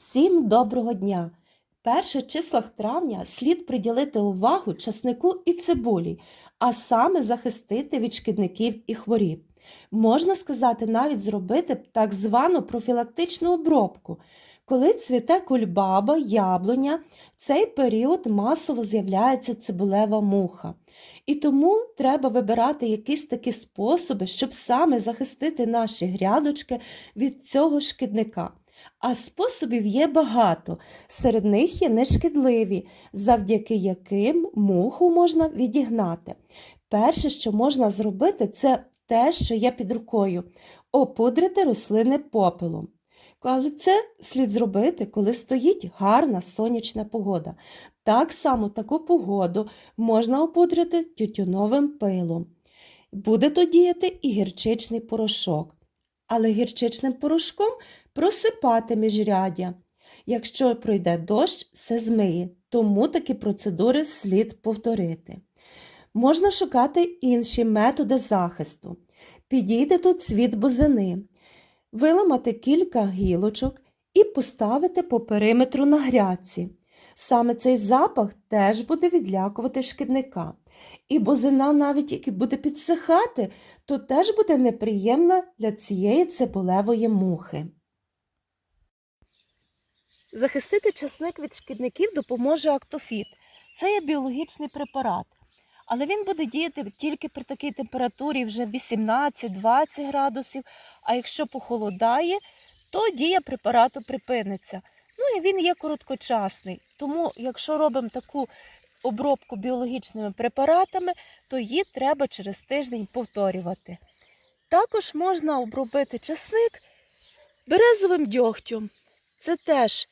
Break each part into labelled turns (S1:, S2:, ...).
S1: Всім доброго дня! В перших числах травня слід приділити увагу часнику і цибулі, а саме захистити від шкідників і хворіб. Можна сказати, навіть зробити так звану профілактичну обробку. Коли цвіте кульбаба, яблуня, в цей період масово з'являється цибулева муха. І тому треба вибирати якісь такі способи, щоб саме захистити наші грядочки від цього шкідника. А способів є багато. Серед них є нешкідливі, завдяки яким муху можна відігнати. Перше, що можна зробити, це те, що є під рукою опудрити рослини попелом. Але це слід зробити, коли стоїть гарна сонячна погода. Так само таку погоду можна опудрити тютюновим пилом. Буде то діяти і гірчичний порошок. Але гірчичним порошком просипати міжряддя. Якщо пройде дощ, все змиє, тому такі процедури слід повторити. Можна шукати інші методи захисту. Підійде тут цвіт бузини, виламати кілька гілочок і поставити по периметру на грядці. Саме цей запах теж буде відлякувати шкідника. І бузина, навіть як буде підсихати, то теж буде неприємна для цієї цибулевої мухи. Захистити часник від шкідників допоможе актофіт. Це є біологічний препарат. Але він буде діяти тільки при такій температурі вже 18-20 градусів. А якщо похолодає, то дія препарату припиниться. Ну і він є короткочасний. Тому, якщо робимо таку обробку біологічними препаратами, то її треба через тиждень повторювати. Також можна обробити часник березовим дьогтем. Це теж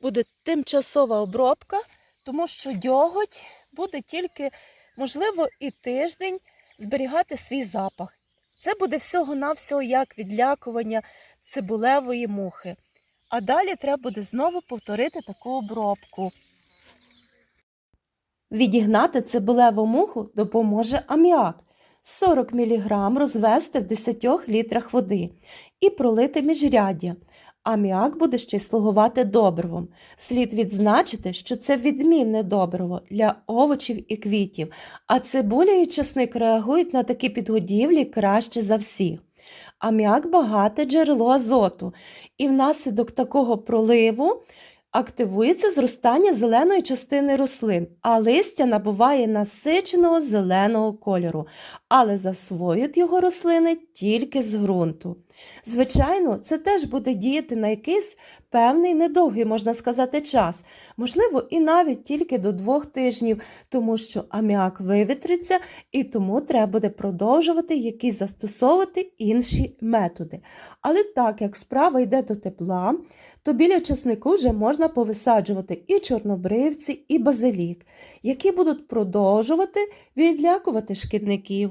S1: буде тимчасова обробка, тому що дьоготь буде тільки, можливо, і тиждень зберігати свій запах. Це буде всього-навсього як відлякування цибулевої мухи. А далі треба буде знову повторити таку обробку. Відігнати цибулеву муху допоможе аміак. 40 мг розвести в 10 літрах води і пролити міжряддя. Аміак буде ще й слугувати добривом. Слід відзначити, що це відмінне добриво для овочів і квітів, а цибуля і часник реагують на такі підгодівлі краще за всіх. Аміак багате джерело азоту, і внаслідок такого проливу активується зростання зеленої частини рослин, а листя набуває насиченого зеленого кольору, але засвоюють його рослини тільки з ґрунту. Звичайно, це теж буде діяти на якийсь певний недовгий, можна сказати, час, можливо, і навіть тільки до двох тижнів, тому що аміак вивітриться і тому треба буде продовжувати якісь застосовувати інші методи. Але так як справа йде до тепла, то біля часнику вже можна повисаджувати і чорнобривці, і базилік, які будуть продовжувати відлякувати шкідників.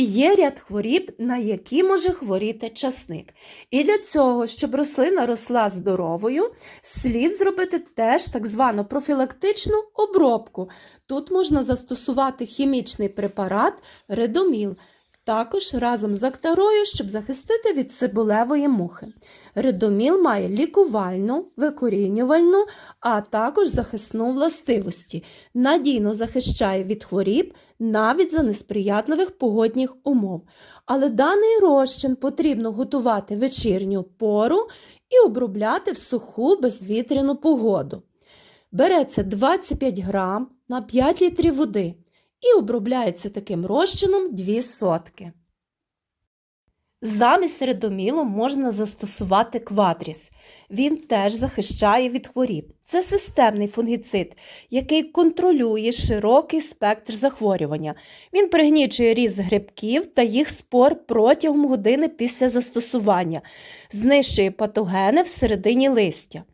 S1: І є ряд хворіб, на які може хворіти часник. І для цього, щоб рослина росла здоровою, слід зробити теж так звану профілактичну обробку. Тут можна застосувати хімічний препарат редоміл. Також разом з актарою, щоб захистити від цибулевої мухи. Редоміл має лікувальну, викорінювальну, а також захисну властивості. Надійно захищає від хворіб навіть за несприятливих погодних умов. Але даний розчин потрібно готувати вечірню пору і обробляти в суху безвітряну погоду. Береться 25 грам на 5 літрів води і обробляється таким розчином 2 сотки. Замість редомілу можна застосувати квадріс. Він теж захищає від хворіб. Це системний фунгіцид, який контролює широкий спектр захворювання. Він пригнічує ріст грибків та їх спор протягом години після застосування, знищує патогени всередині листя.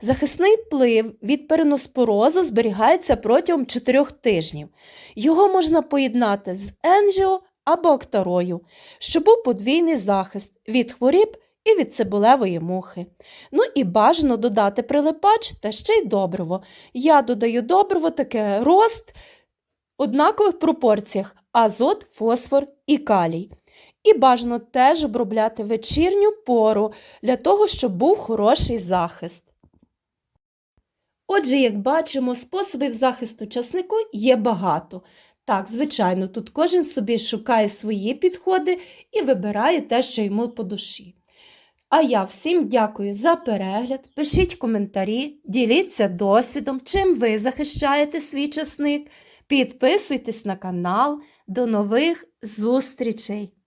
S1: Захисний вплив від переноспорозу зберігається протягом 4 тижнів. Його можна поєднати з енжіо або актарою, щоб був подвійний захист від хворіб і від цибулевої мухи. Ну і бажано додати прилипач та ще й добриво. Я додаю добриво таке рост в однакових пропорціях азот, фосфор і калій. І бажано теж обробляти вечірню пору для того, щоб був хороший захист. Отже, як бачимо, способів захисту часнику є багато. Так, звичайно, тут кожен собі шукає свої підходи і вибирає те, що йому по душі. А я всім дякую за перегляд. Пишіть коментарі, діліться досвідом, чим ви захищаєте свій часник. Підписуйтесь на канал. До нових зустрічей!